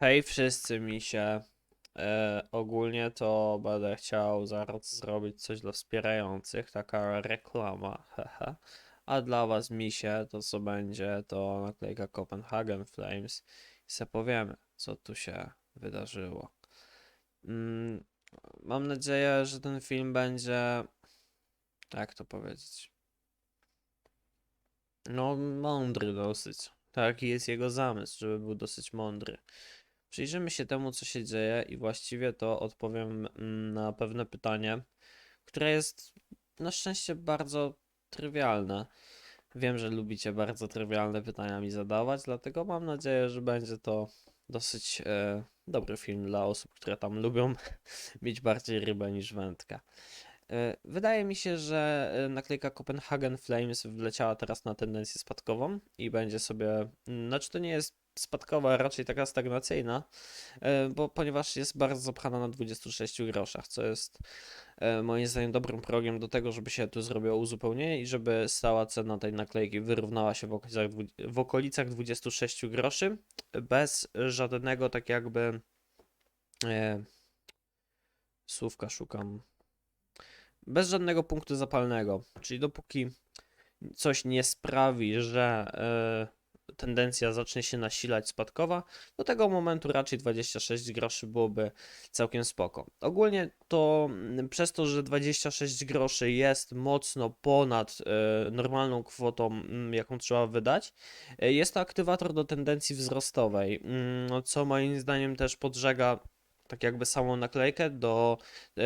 Hej wszyscy misie. E, ogólnie to będę chciał zaraz zrobić coś dla wspierających, taka reklama, hehe. A dla was misie to co będzie to naklejka Copenhagen Flames i se powiemy co tu się wydarzyło. Mm, mam nadzieję, że ten film będzie, jak to powiedzieć, no mądry dosyć. Taki jest jego zamysł, żeby był dosyć mądry. Przyjrzymy się temu, co się dzieje, i właściwie to odpowiem mm, na pewne pytanie, które jest na szczęście bardzo trywialne. Wiem, że lubicie bardzo trywialne pytania mi zadawać, dlatego mam nadzieję, że będzie to dosyć e, dobry film dla osób, które tam lubią mieć bardziej rybę niż wędkę. E, Wydaje mi się, że e, naklejka Copenhagen Flames wleciała teraz na tendencję spadkową i będzie sobie, mm, znaczy to nie jest spadkowa, raczej taka stagnacyjna, e, bo ponieważ jest bardzo zapchana na 26 groszach, co jest e, moim zdaniem dobrym progiem do tego, żeby się tu zrobiło uzupełnienie i żeby stała cena tej naklejki wyrównała się w okolicach, w okolicach 26 groszy, bez żadnego tak jakby e, słówka szukam bez żadnego punktu zapalnego. Czyli dopóki coś nie sprawi, że e, tendencja zacznie się nasilać spadkowa, do tego momentu raczej 26 groszy byłoby całkiem spoko. Ogólnie to mm, przez to, że 26 groszy jest mocno ponad e, normalną kwotą, mm, jaką trzeba wydać, e, jest to aktywator do tendencji wzrostowej, mm, co moim zdaniem też podżega tak jakby samą naklejkę do e,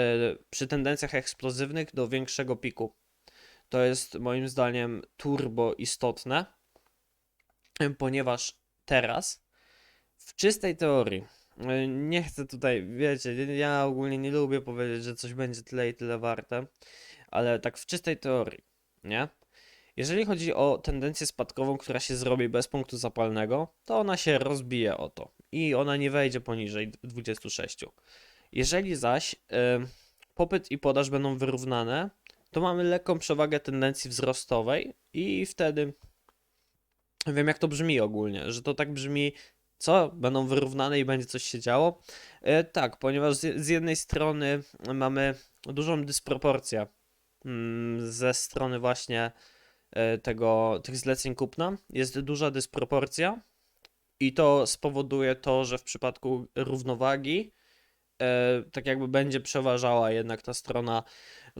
przy tendencjach eksplozywnych do większego piku. To jest moim zdaniem turbo istotne, ponieważ teraz w czystej teorii e, nie chcę tutaj, wiecie, ja ogólnie nie lubię powiedzieć, że coś będzie tyle i tyle warte, ale tak w czystej teorii, nie? Jeżeli chodzi o tendencję spadkową, która się zrobi bez punktu zapalnego, to ona się rozbije o to i ona nie wejdzie poniżej 26. Jeżeli zaś y, popyt i podaż będą wyrównane, to mamy lekką przewagę tendencji wzrostowej i wtedy wiem jak to brzmi ogólnie, że to tak brzmi co? Będą wyrównane i będzie coś się działo? E, tak, ponieważ z, jednej strony mamy dużą dysproporcję mm, ze strony właśnie e, tego, tych zleceń kupna. Jest duża dysproporcja i to spowoduje to, że w przypadku równowagi e, tak jakby będzie przeważała jednak ta strona,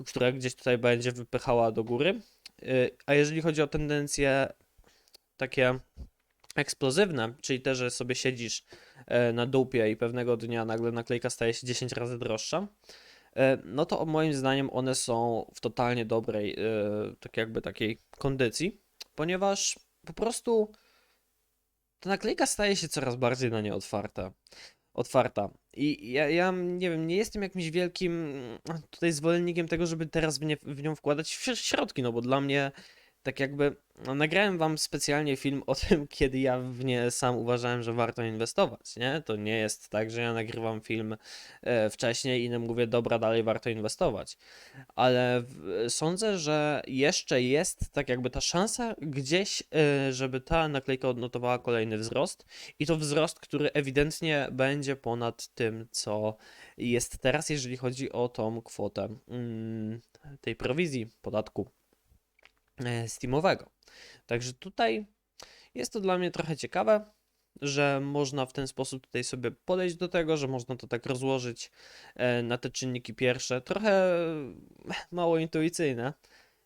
która gdzieś tutaj będzie wypychała do góry. A jeżeli chodzi o tendencje takie eksplozywne, czyli te, że sobie siedzisz e, na dupie i pewnego dnia nagle naklejka staje się 10 razy droższa, e, no to moim zdaniem one są w totalnie dobrej, e, tak jakby takiej kondycji, ponieważ po prostu ta naklejka staje się coraz bardziej na nie otwarta. Otwarta. I ja, ja nie wiem, nie jestem jakimś wielkim tutaj zwolennikiem tego, żeby teraz w, nie, w nią wkładać środki, no bo dla mnie tak jakby no, nagrałem wam specjalnie film o tym, kiedy ja w nie sam uważałem, że warto inwestować, nie? To nie jest tak, że ja nagrywam film e, wcześniej i mówię, dobra, dalej warto inwestować. Ale w, sądzę, że jeszcze jest tak jakby ta szansa gdzieś, e, żeby ta naklejka odnotowała kolejny wzrost i to wzrost, który ewidentnie będzie ponad tym, co jest teraz, jeżeli chodzi o tą kwotę mm, tej prowizji, podatku Steamowego. Także tutaj jest to dla mnie trochę ciekawe, że można w ten sposób tutaj sobie podejść do tego, że można to tak rozłożyć e, na te czynniki pierwsze. Trochę e, mało intuicyjne,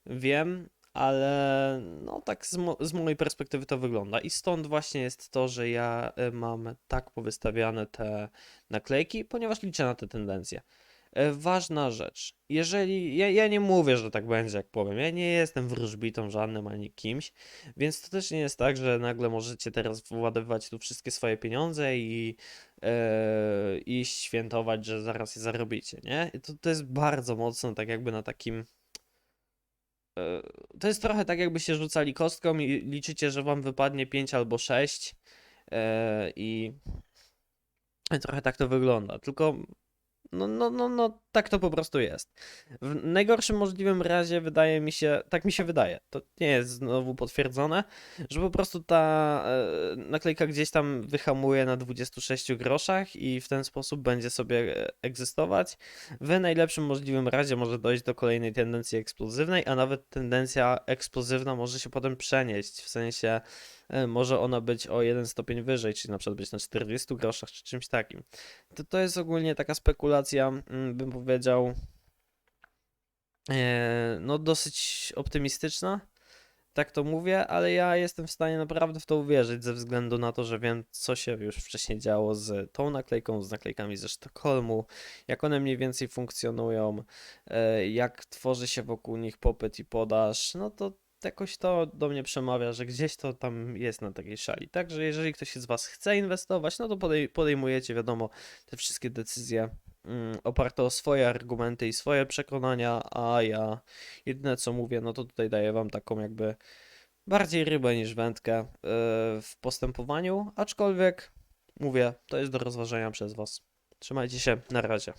wiem, ale no tak z, mo z mojej perspektywy to wygląda. I stąd właśnie jest to, że ja e, mam tak powystawiane te naklejki, ponieważ liczę na te tendencje. E, Ważna rzecz. Jeżeli. Ja, ja nie mówię, że tak będzie, jak powiem. Ja nie jestem wróżbitą żadnym ani kimś, więc to też nie jest tak, że nagle możecie teraz władowywać tu wszystkie swoje pieniądze i e, iść świętować, że zaraz je zarobicie, nie? I to, to jest bardzo mocno tak jakby na takim. e, To jest trochę tak, jakby się rzucali kostką i liczycie, że wam wypadnie 5 albo 6 e, i trochę tak to wygląda. Tylko No, no, no, no, tak to po prostu jest. W najgorszym możliwym razie wydaje mi się, tak mi się wydaje, to nie jest znowu potwierdzone, że po prostu ta e, naklejka gdzieś tam wyhamuje na 26 groszach i w ten sposób będzie sobie e, egzystować. W najlepszym możliwym razie może dojść do kolejnej tendencji eksplozywnej, a nawet tendencja eksplozywna może się potem przenieść, w sensie e, może ona być o jeden stopień wyżej, czyli na przykład być na 40 groszach czy czymś takim. To, to jest ogólnie taka spekulacja, mm, bym powiedział, e, no dosyć optymistyczna. Tak to mówię, ale ja jestem w stanie naprawdę w to uwierzyć ze względu na to, że wiem, co się już wcześniej działo z tą naklejką, z naklejkami ze Sztokholmu, jak one mniej więcej funkcjonują, e, jak tworzy się wokół nich popyt i podaż. No to jakoś to do mnie przemawia, że gdzieś to tam jest na takiej szali. Także jeżeli ktoś z Was chce inwestować, no to podej- podejmujecie, wiadomo, te wszystkie decyzje oparte o swoje argumenty i swoje przekonania, a ja jedyne co mówię, no to tutaj daję Wam taką jakby bardziej rybę niż wędkę yy, w postępowaniu, aczkolwiek mówię, to jest do rozważenia przez Was. Trzymajcie się, na razie.